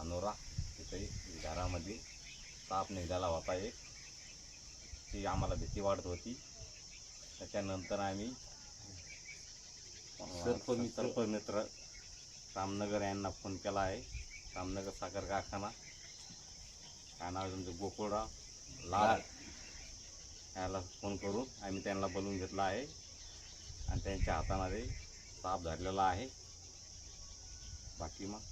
धानोरा तिथे घरामध्ये साप निघाला होता एक. ती आम्हाला भीती वाटत होती. त्याच्यानंतर आम्ही सर्पमित्र. सर्पमित्र रामनगर यांना फोन केला आहे. रामनगर साखर कारखाना काय नाव तुमचं गोकुळराव लाड याला फोन करून आम्ही त्यांना बोलवून घेतला आहे. आणि त्यांच्या हातामध्ये साप धरलेला आहे. बाकी मग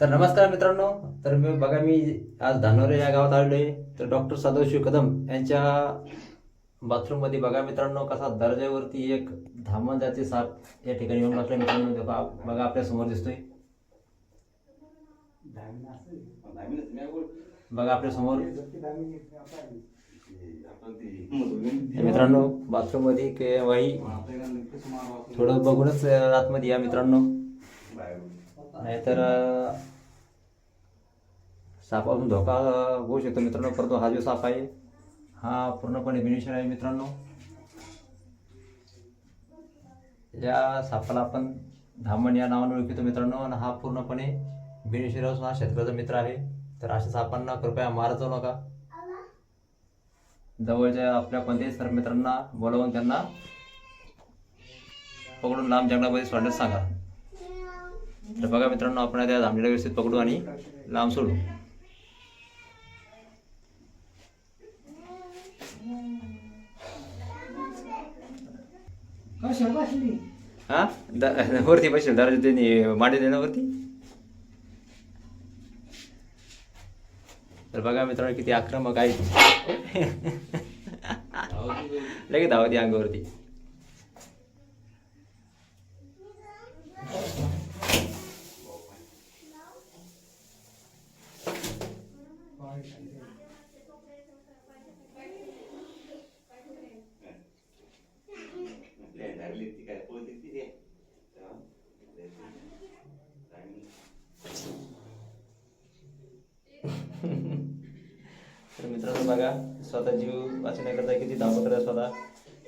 तर नमस्कार मित्रांनो तर मी बघा मी आज धानोरे या गावात आलेलो आहे तर डॉक्टर सदाशिव कदम यांच्या बाथरूममध्ये बघा मित्रांनो कसा दर्जावरती एक धामण जाती साप या ठिकाणी येऊन बसला मित्रांनो. बघा आपल्यासमोर दिसतोय. बघा आपल्यासमोर मित्रांनो बाथरूममध्ये केव्हाही थोडं बघूनच आतमध्ये या मित्रांनो. नाहीतर अं, सापापासून धोका होऊ शकतो मित्रांनो परंतु हा जो साप आहे हा पूर्णपणे बिनिशर आहे मित्रांनो. या सापाला आपण धामण या नावाने ओळखतो मित्रांनो आणि हा पूर्णपणे बिनिशर असून हा शेतकऱ्याचा मित्र आहे. तर अशा सापांना कृपया मारत जाऊ नका. जवळच्या आपल्या कोणत्याही सर्व मित्रांना बोलवून त्यांना पकडून लांब जंगलामध्ये सोडण्यास सांगा. तर बघा मित्रांनो आपण त्या धामणीला व्यवस्थित पकडू आणि लांब सोडू. हा? वरती बसेल दराच्या त्यांनी मांडी देणं तर बघा मित्रांनो किती आक्रमक आहे लगेच धावती अंगावरती तर मित्रांनो बघा स्वतः जीव वाचण्याकरता किती धावपळ करत स्वतः?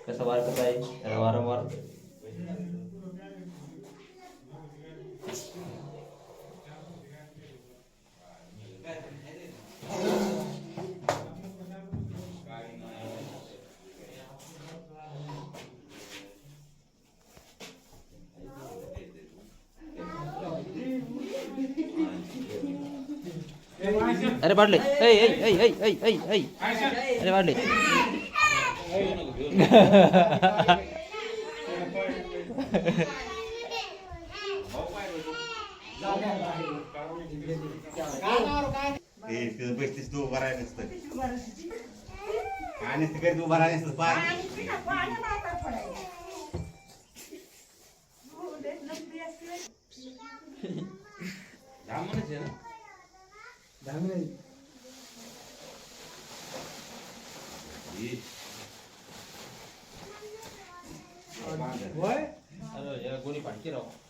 कसा वार करत आहे वारंवार. अरे वाढले ऐ ऐ ऐ ऐ ऐ ऐ ऐ. अरे वाढले बसतीस तू उभा राहायला नसतं आणि तिकडे तू उभा राहायला नसतं पाय धामणच आहे ना ही. कोणी फाटकी राव